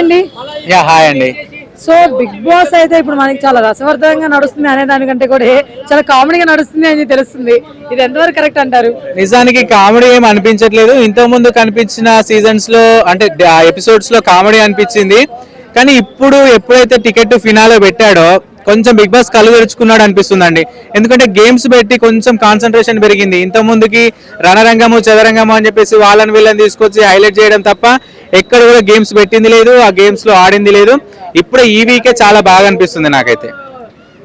అండి? Yeah hi అండి. So Bigg Boss అయితే ఇప్పుడు మనకి చాలా రసవర్ధంగా నడుస్తుంది అనే దానికంటే కూడా చాలా కామెడీగా నడుస్తుంది అని తెలుస్తుంది. ఇది ఎంతవరకు కరెక్ట్ అంటారు? నిజానికి కామెడీ ఏం అనిపించట్లేదు. ఇంతకు ముందు కనిపించిన సీజన్స్లో అంటే ఎపిసోడ్స్లో కామెడీ అనిపించింది. కానీ ఇప్పుడు ఎప్పుడైతే టికెట్ ఫినాలో పెట్టాడో కొంచెం బిగ్ బాస్ కళ్ళు తెరుచుకున్నాడు అనిపిస్తుందండి. ఎందుకంటే గేమ్స్ పెట్టి కొంచెం కాన్సన్ట్రేషన్ పెరిగింది. ఇంత ముందుకి రణరంగము చదరంగము అని చెప్పేసి వాళ్ళని వీళ్ళని తీసుకొచ్చి హైలైట్ చేయడం తప్ప ఎక్కడ కూడా గేమ్స్ పెట్టింది లేదు ఆ గేమ్స్లో ఆడింది లేదు. ఇప్పుడు ఈ వీకే చాలా బాగా అనిపిస్తుంది నాకైతే.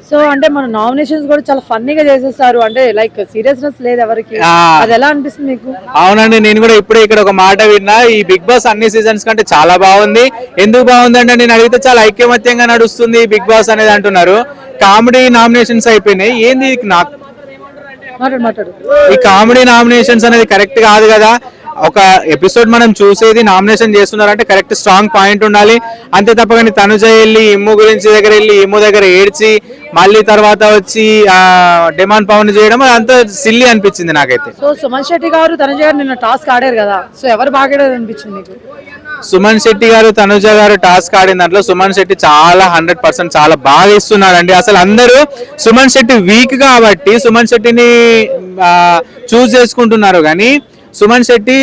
సో అంటే మన నామినేషన్స్ కూడా చాలా ఫన్నీగా చేసేస్తారు అంటే లైక్ సీరియస్నెస్ లేదు ఎవరికి. అది ఎలా అనిపిస్తుంది మీకు? అవునండి నేను కూడా ఇప్పుడే ఇక్కడ ఒక మాట విన్నా. ఈ బిగ్ బాస్ అన్ని సీజన్స్ కంటే చాలా బాగుంది. ఎందుకు బాగుంది అంటే నేను అడిగితే చాలా ఐక్యమత్యంగా నడుస్తుంది బిగ్ బాస్ అనేది అంటున్నారు. కామెడీ నామినేషన్స్ అయిపోయినాయి. ఏంది నాకు ఈ కామెడీ నామినేషన్స్ అనేది కరెక్ట్ కాదు కదా. ఒక ఎపిసోడ్ మనం చూసేది నామినేషన్ చేస్తున్నారంటే కరెక్ట్ స్ట్రాంగ్ పాయింట్ ఉండాలి. అంతే తప్ప కానీ తనుజ వెళ్ళి ఇమ్ము గురించి దగ్గర వెళ్ళి ఇమ్ము దగ్గర ఏడ్చి మళ్ళీ తర్వాత వచ్చి ఆ డిమాండ్ పవన్ చేయడం అంత సిల్లీ అనిపించింది నాకైతే. సో సుమన్ శెట్టి గారు తనుజ గారు నిన్న టాస్క్ ఆడారు కదా. సో ఎవరు బాగా అనిపించింది మీకు? సుమన్ శెట్టి గారు తనుజ గారు టాస్క్ ఆడిన దాంట్లో సుమన్ శెట్టి చాలా హండ్రెడ్ పర్సెంట్ చాలా బాగా ఇస్తున్నారండి అసలు అందరూ సుమన్ శెట్టి వీక్ కాబట్టి సుమన్ శెట్టిని చూస్ చేసుకుంటున్నారు. కానీ సుమన్ శెట్టి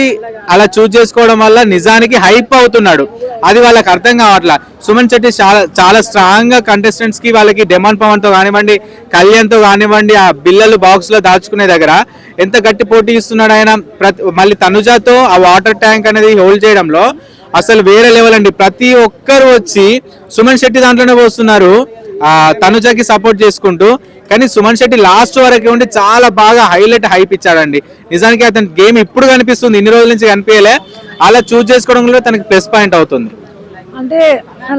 అలా చూజ్ చేసుకోవడం వల్ల నిజానికి హైప్ అవుతున్నాడు. అది వాళ్ళకి అర్థం కావట్లా. సుమన్ శెట్టి చాలా చాలా స్ట్రాంగ్గా కంటెస్టెంట్స్కి వాళ్ళకి డెమాన్ పవన్తో కానివ్వండి కళ్యాణ్తో కానివ్వండి ఆ బిల్లలు బాక్స్లో దాచుకునే దగ్గర ఎంత గట్టి పోటీ ఇస్తున్నాడు ఆయన. ప్రతి మళ్ళీ తనుజాతో ఆ వాటర్ ట్యాంక్ అనేది హోల్డ్ చేయడంలో అసలు వేరే లెవెల్ అండి. ప్రతి ఒక్కరు వచ్చి సుమన్ శెట్టి దాంట్లోనే పోస్తున్నారు. ఆ తనుజకి సపోర్ట్ చేసుకుంటూ కానీ సుమన్ శెట్టి లాస్ట్ వరకు ఉండి చాలా బాగా హైలైట్ హైప్ ఇచ్చాడండి. నిజానికి అతని గేమ్ ఇప్పుడు కనిపిస్తుంది ఇన్ని రోజుల నుంచి కనిపించలే. అలా చూస్ చేసుకోవడంలో తనకి ప్లస్ పాయింట్ అవుతుంది. అంటే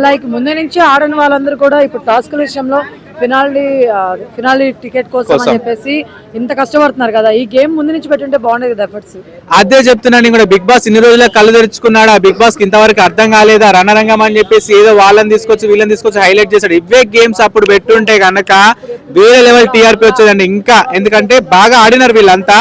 లైక్ ముందు నుంచి ఆడని వాళ్ళందరూ కూడా ఇప్పుడు టాస్క్ విషయంలో ఫినాలి ఫినాలి టికెట్ కోసం అని. చెప్పేసి ఇంత కష్టపడుతున్నారు కదా. ఈ గేమ్ ముందు నుంచి పెట్టుంటే బాగుండేది కదా ఎఫర్ట్స్ అదే చెప్తున్నాను నేను కూడా. బిగ్ బాస్ ఇన్ని రోజుల్లో కళ్ళు తెరుచుకున్నాడు? ఆ బిగ్ బాస్కి ఇంతవరకు అర్థం కాలేదా? రణరంగం అని చెప్పేసి ఏదో వాళ్ళని తీసుకొచ్చి వీళ్ళని తీసుకొచ్చి హైలైట్ చేశాడు. ఇవే గేమ్స్ అప్పుడు పెట్టుంటే కనుక వేరే లెవెల్ టీఆర్పీ వచ్చేదండి ఇంకా. ఎందుకంటే బాగా ఆడినారు వీళ్ళంతా.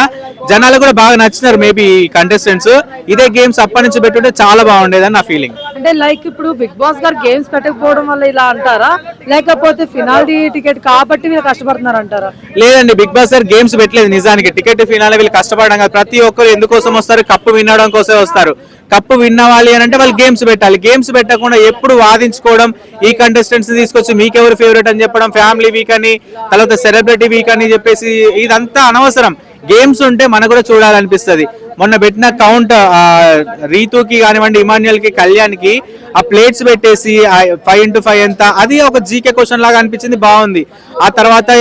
జనాలు కూడా బాగా నచ్చినారు మేబీ కంటెస్టెంట్స్ ఇదే గేమ్స్ అప్పటి నుంచి పెట్టుంటే చాలా బాగుండేదని నా ఫీలింగ్ అంటే లైక్ ఇప్పుడు బిగ్ బాస్ గారు గేమ్స్ పెట్టకపోవడం వల్ల ఇలా అంటారా? లేకపోతే ఫినాలిటీ టికెట్ కాబట్టి వీళ్ళు కష్టపడుతున్నారు అంటారు లేదండి బిగ్ బాస్ సార్ గేమ్స్ పెట్టలేదు నిజానికి. టికెట్ ఫినాలే వీళ్ళు కష్టపడడం కాదు. ప్రతి ఒక్కరు ఎందుకోసం వస్తారు? కప్పు వినడం కోసం వస్తారు. కప్పు విన్నవాలి అని అంటే వాళ్ళు గేమ్స్ పెట్టాలి. గేమ్స్ పెట్టకుండా ఎప్పుడు వాదించుకోవడం ఈ కంటెస్టెంట్స్ తీసుకొచ్చి మీకెవరు ఫేవరెట్ అని చెప్పడం ఫ్యామిలీ వీక్ అని తర్వాత సెలబ్రిటీ వీక్ అని చెప్పేసి ఇదంతా అనవసరం. గేమ్స్ ఉంటే మనకు కూడా చూడాలనిపిస్తుంది. మొన్న పెట్టిన కౌంట్ రీతుకి కానివ్వండి ఇమాన్యుయల్కి కళ్యాణ్కి ఆ ప్లేట్స్ పెట్టేసి ఫైవ్ ఇంటూ ఫైవ్ ఎంత అది ఒక జీకే క్వశ్చన్ లాగా అనిపించింది బాగుంది. ఆ తర్వాత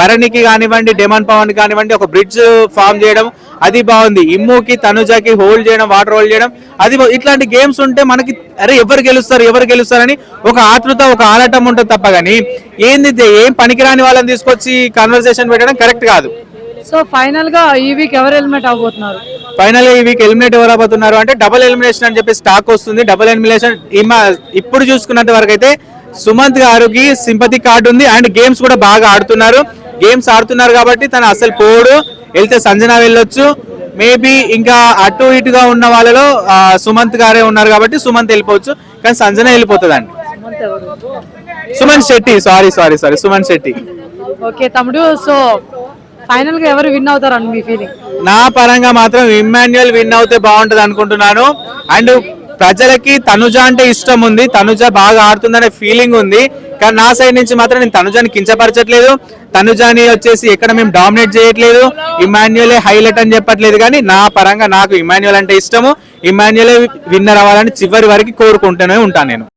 భరణికి కానివ్వండి డెమాన్ పవన్ కానివ్వండి ఒక బ్రిడ్జ్ ఫామ్ చేయడం అది బాగుంది. ఇమ్ముకి తనుజకి హోల్డ్ చేయడం వాటర్ హోల్డ్ చేయడం అది ఇట్లాంటి గేమ్స్ ఉంటే మనకి అరే ఎవరు గెలుస్తారు ఎవరు గెలుస్తారని ఒక ఆతృత ఒక ఆలటం ఉంటుంది తప్ప కానీ ఏంది ఏం పనికిరాని వాళ్ళని తీసుకొచ్చి కన్వర్సేషన్ పెట్టడం కరెక్ట్ కాదు. సో ఫైనల్గా ఈ వీక్ ఎవరు ఎలిమినేట్ అవబోతున్నారు ఫైనల్ ఈ వీక్ ఎలిమినేట్ ఎవరు అవుతున్నారు అంటే డబుల్ ఎలిమినేషన్ అని చెప్పి స్టాక్ వస్తుంది. డబుల్ ఎలిమినేషన్ ఇప్పుడు చూసుకున్నంత వరకు అయితే సుమంత్ గారికి సింపతి కార్డు ఉంది అండ్ గేమ్స్ కూడా బాగా ఆడుతున్నారు. గేమ్స్ ఆడుతున్నారు కాబట్టి తను అసలు పోడు. వెళ్తే సంజన వెళ్ళొచ్చు. మేబీ ఇంకా అటు ఇటుగా ఉన్న వాళ్ళలో సుమంత్ గారే ఉన్నారు కాబట్టి సుమంత్ వెళ్ళిపోవచ్చు. కానీ Sanjana వెళ్ళిపోతుందండి. Sumanth Suman Shetty. Sorry sorry sorry Suman Shetty. Okay తమ్ముడు. సో ఫైనల్గా ఎవరు విన్ అవుతారు మీ ఫీలింగ్ నా పరంగా మాత్రం ఇమ్మాన్యుయల్ విన్ అవుతే బాగుంటది అనుకుంటున్నాను. అండ్ ప్రజలకి తనుజ అంటే ఇష్టం ఉంది. తనుజ బాగా ఆడుతుందనే ఫీలింగ్ ఉంది. కానీ నా సైడ్ నుంచి మాత్రం నేను తనుజాని కించపరచట్లేదు. తనుజాని వచ్చేసి ఎక్కడ మేము డామినేట్ చేయట్లేదు. ఇమాన్యుయలే హైలైట్ అని చెప్పట్లేదు. కానీ నా పరంగా నాకు ఇమాన్యుయల్ అంటే ఇష్టము. ఇమాన్యుయలే విన్నర్ అవ్వాలని చివరి వరకు కోరుకుంటూనే ఉంటాను నేను.